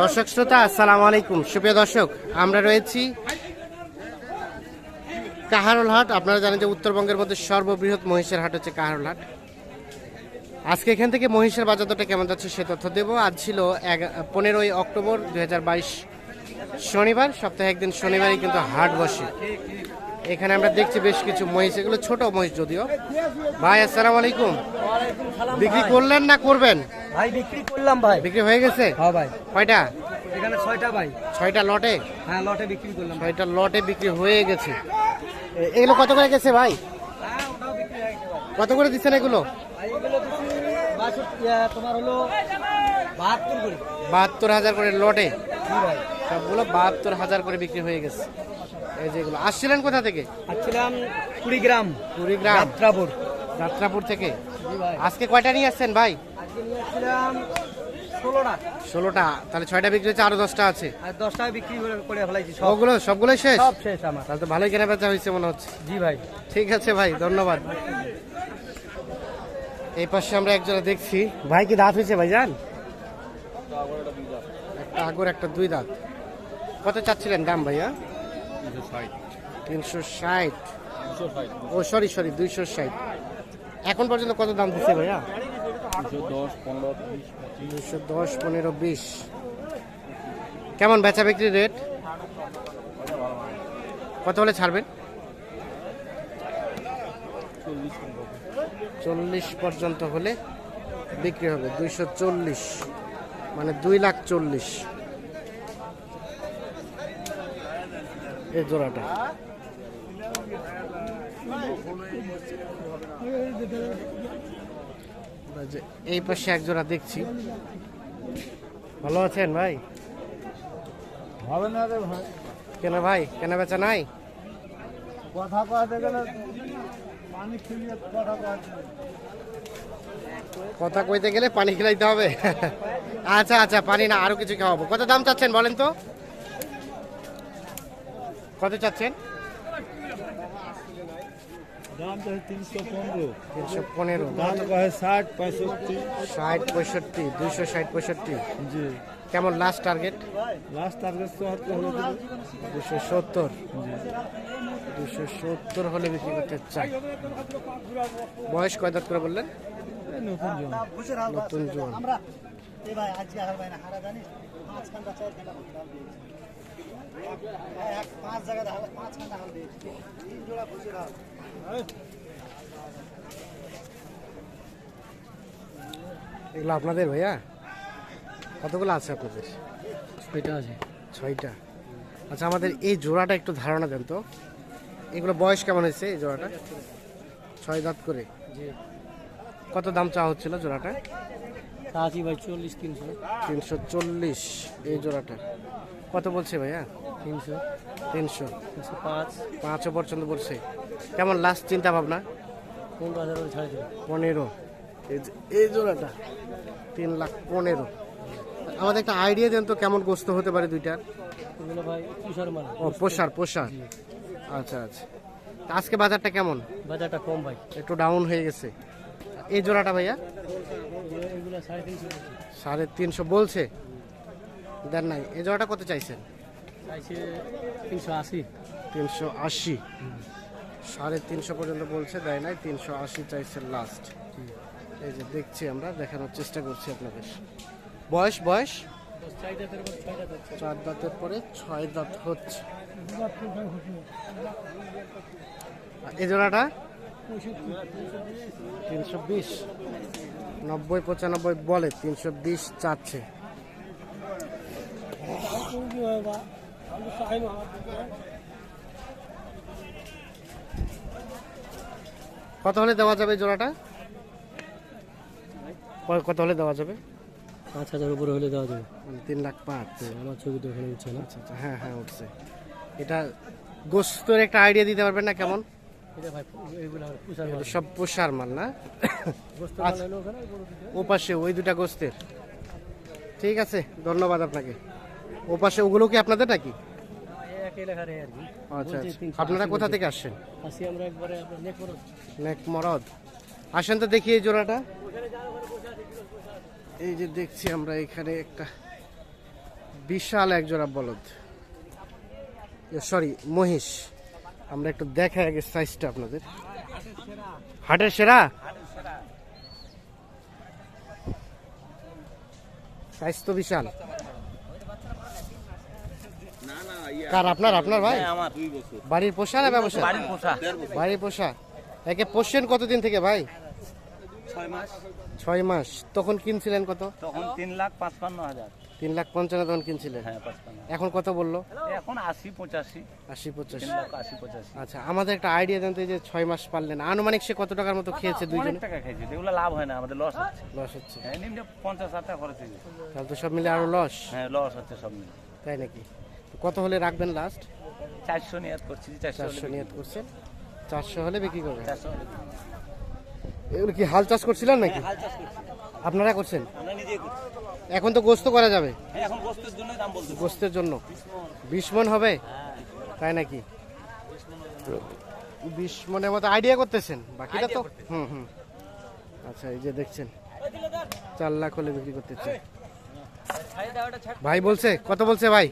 দর্শক শ্রোতা, আসসালামু আলাইকুম। সুপ্রিয় দর্শক, আমরা রয়েছি কাহারোল হাট। আপনারা জানেন যে উত্তরবঙ্গের মধ্যে সর্ববৃহৎ মহিষের হাট হচ্ছে কাহারোল হাট। আজকে এখান থেকে মহিষের বাজার দরটা কেমন যাচ্ছে সে তথ্য দেবো। আজ ছিল পনেরোই অক্টোবর দুই হাজার বাইশ শনিবার। সপ্তাহে একদিন শনিবারই কিন্তু হাট বসে। এখানে আমরা দেখছি বেশ কিছু মহিষ, এগুলো ছোট মহিষ যদিও। ভাই, আসসালামু আলাইকুম। বিক্রি করলেন না করবেন? ভাই বিক্রি করলাম ভাই। বিক্রি হয়ে গেছে? হ্যাঁ ভাই। কয়টা? এখানে ছয়টা ভাই। ছয়টা লটে? হ্যাঁ লটে বিক্রি করলাম। ছয়টা লটে বিক্রি হয়ে গেছে। এগুলো কত করে গেছে ভাই? হ্যাঁ ওটাও বিক্রি গেছে কত করে দিচ্ছেন এগুলো? ভাই তোমার হলো বাহাত্তর করে। বাহাত্তর হাজার করে লটে? ভাই। সবগুলো বাহাত্তর হাজার করে বিক্রি হয়ে গেছে। এই যেগুলো আসছিলেন কোথা থেকে? আসছিলাম কুড়িগ্রাম কুড়িগ্রাম। যাত্রাপুর। যাত্রাপুর থেকে? আজকে কয়টা নিয়ে আসছেন ভাই? ষোলোটা। ষোলোটা। তাহলে ছয়টা বিক্রি হচ্ছে আরও দশটা আছে। আর দশটা বিক্রি করে করে ফেলাইছি সবগুলো সবগুলোই শেষ? সব শেষ আমার। তাহলে তো ভালোই কেনা বেচা হয়েছে মনে হচ্ছে। জি ভাই। ঠিক আছে ভাই ধন্যবাদ। এই পাশে আমরা একজনে দেখছি। ভাই কি দাঁত হয়েছে ভাই জান? একটা আগর একটা দুই দাঁত। কত চাচ্ছিলেন দাম ভাইয়া? তিনশো ষাট। ও সরি সরি দুইশো ষাট। এখন পর্যন্ত কত দাম দিচ্ছে ভাইয়া? দুশো দশ, পনেরো, বিশ। কেমন বেচা বিক্রি রেট কত হলে ছাড়বেন? চল্লিশ পর্যন্ত হলে বিক্রি হবে, দুইশো চল্লিশ। মানে দুই লাখ চল্লিশ। এই জোড়াটা। যে এই পাশে এক জোড়া দেখছি। ভালো আছেন ভাই? হবে না রে ভাই। কেন ভাই? কেন বেচা নাই? কথা কওয়াতে গেলে পানি খেলিয়ে কথা কওয়াতে কথা কইতে গেলে পানি খেলাইতে হবে। আচ্ছা আচ্ছা পানি না আরও কিছু খাওয়াবো। কত দাম চাচ্ছেন বলেন তো? কত চাচ্ছেন? দাম তো তিনশো পনেরো। তিনশো পনেরো। দাম কয় ষাট পঁয়ষট্টি। ষাট পঁয়ষট্টি দুইশো ষাট পঁয়ষট্টি। জি। কেমন লাস্ট টার্গেট লাস্ট টার্গেট চুয়াত্তর হলে দুশো সত্তর। দুশো সত্তর হলে বিক্রি করতে চাই। বয়স কয় দাঁত করে বললেন? নতুন জন। নতুন জোয়ান পাঁচ ঘণ্টা চার ঘণ্টা এক পাঁচ জায়গায় হার পাঁচ ঘণ্টা হার দিয়েছি। তিন জোড়া হার এগুলো আপনাদের ভাইয়া? কতগুলো আছে আপনাদের? ছয়টা আছে। ছয়টা। আচ্ছা আমাদের এই জোড়াটা একটু ধারণা দেন তো। এগুলো বয়স কেমন হয়েছে এই জোড়াটা? ছয় দাঁত করে। কত দাম চাওয়া হচ্ছিল জোড়াটা? আশি ভাই চল্লিশ তিনশো। তিনশো চল্লিশ এই জোড়াটা। কত বলছে ভাইয়া? তিনশো। তিনশো। তিনশো পাঁচ। পাঁচও পর্যন্ত বলছে। কেমন লাস্ট চিন্তা ভাবনা? পনেরো হাজার ছাড়ে দেবে। পনেরো। এই জোড়াটা তিন লাখ পনেরো। আমাদের একটা আইডিয়া দেন তো কেমন গোস্ত হতে পারে দুইটার ভাই ও পোষার পোষার। আচ্ছা আচ্ছা। আজকে বাজারটা কেমন? বাজারটা কম ভাই। একটু ডাউন হয়ে গেছে। এই জোড়াটা ভাইয়া? সাড়ে তিনশো বলছে? দেন নাই। এই জোড়াটা কত চাইছেন? চাইছে তিনশো আশি। তিনশো আশি। সাড়ে তিনশো পর্যন্ত বলছে দেয় নাই। তিনশো আশি চাইছে লাস্ট এই যে দেখছি আমরা দেখানোর চেষ্টা করছি আপনাদের। বয়স বয়স? চার দাঁতের পরে ছয় দাঁত হচ্ছে। এই জোড়াটা? তিনশো বিশ। নব্বই পঁচানব্বই বলে তিনশো বিশ চাচ্ছে। কত হলে দেওয়া যাবে জোড়াটা? কত হলে দেওয়া যাবে? পাঁচ হাজার উপরে হলে দেওয়া যাবে। মানে তিন লাখ পাঁচ। আমার ছবি তো ওখানে উঠছে না। আচ্ছা আচ্ছা হ্যাঁ হ্যাঁ উঠছে। এটা গোস্তের একটা আইডিয়া দিতে পারবেন না কেমন? সব পোষার মাল না? আচ্ছা। ও পাশে ওই দুটা গোস্তের। ঠিক আছে ধন্যবাদ আপনাকে। ও পাশে ওগুলো কি আপনাদের নাকি কি। আচ্ছা আচ্ছা। আপনারা কোথা থেকে আসছেন? আসি আমরা একবারে আপনার নেক করো নেক মরদ। আসেন তো দেখি এই জোড়াটা। এই যে দেখছি আমরা এখানে একটা বিশাল এক জোড়া বলদ। সরি মহিষ। আমরা একটু দেখাই আগে সাইজটা আপনাদের। হাটের সেরা? সাইজ তো বিশাল। কার আপনার আপনার ভাই? বাড়ির পোষা না ব্যবসা? বাড়ির পোষা। বাড়ির একে পোষেন কতদিন থেকে ভাই? ছয় মাস। ছয় মাস। তখন কিনছিলেন কত? তখন তিন লাখ পাঁচপান্ন হাজার। তিন লাখ পঞ্চান্ন তখন কিনছিলেন? হ্যাঁ পাঁচপান্ন। এখন কত বলল? এখন আশি পঁচাশি। আশি পঁচাশি। আশি পঁচাশি। আচ্ছা আমাদের একটা আইডিয়া দেন তো এই যে ছয় মাস পারলেন। আনুমানিক সে কত টাকার মতো খেয়েছে দুইজনে? টাকা খেয়েছি এগুলো লাভ হয় না আমাদের লস হচ্ছে। লস হচ্ছে। হ্যাঁ নিম্নে পঞ্চাশ হাজার টাকা খরচ হয়েছে। তাহলে তো সব মিলে আরও লস হ্যাঁ লস হচ্ছে সব মিলে। তাই নাকি? কত হলে রাখবেন লাস্ট চারশো নিয়াত করছি চারশো নিয়ত করছেন। চারশো হলে বিক্রি করবেন? চারশো এগুলো কি হাল চাষ করছিলেন নাকি? করছি। আপনারা করছেন? আমরা নিজেই করছি। এখন তো গোস্ত করা যাবে? হ্যাঁ গোস্তের জন্য দাম বলতে গোস্তের জন্য? বিশ মন। হবে? তাই নাকি? বিশ মনের মতো। আইডিয়া করতেছেন? বাকিটা তো হুম হুম। আচ্ছা এই যে দেখছেন। চার লাখ হলে বিক্রি করতেছে। ভাই বলছে কত বলছে ভাই?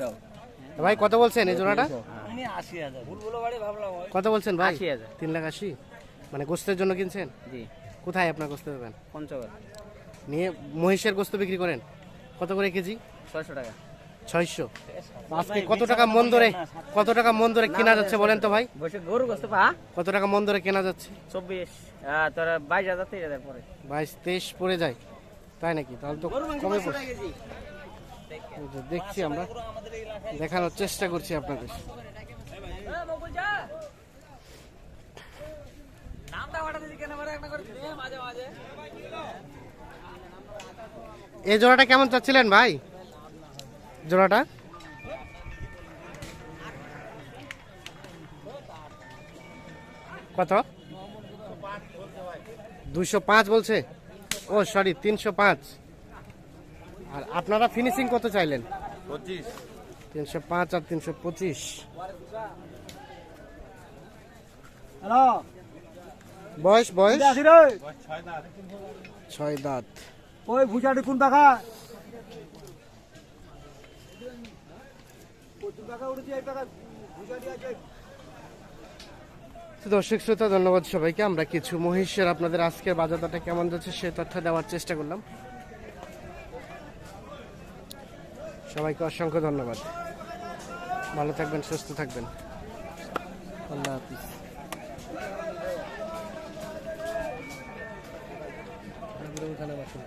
যাও। ভাই কত বলছেন এই জোড়াটা? কত বলছেন ভাই? তিন লাখ আশি? মানে গোস্তের জন্য কিনছেন? জি। কোথায় আপনার গোস্ত দেবেন? পঞ্চগড়। নিয়ে মহিষের গোস্ত বিক্রি করেন। কত করে কেজি? ছয়শো টাকা। ছয়শো। আজকে কত টাকা মন ধরে কত টাকা মন ধরে কেনা যাচ্ছে বলেন তো ভাই? গরু গোস্ত পা। কত টাকা মন ধরে কেনা যাচ্ছে? চব্বিশ। তোর বাইশ হাজার তেইশ হাজার পরে। বাইশ তেইশ পড়ে যায়। তাই নাকি? তাহলে তো কমে পড়ছে। দেখছি আমরা। দেখানোর চেষ্টা করছি আপনাদের। এই জোড়াটা কেমন চাচ্ছিলেন ভাই? জোড়াটা? কত? দুশো পাঁচ বলছে। ও সরি তিনশো পাঁচ। আর আপনারা ফিনিশিং কত চাইলেন? পঁচিশ। তিনশো পাঁচ আর তিনশো পঁচিশ। হ্যালো বয়স বয়স? ছয় দাঁত। ওই ভুজাটি কোন টাকা? দর্শক শ্রোতা ধন্যবাদ সবাইকে। আমরা কিছু মহিষের আপনাদের আজকের বাজার দরটা কেমন যাচ্ছে সে তথ্য দেওয়ার চেষ্টা করলাম। সবাইকে অসংখ্য ধন্যবাদ। ভালো থাকবেন সুস্থ থাকবেন। আল্লাহ হাফিজ। ওখানে বসুন।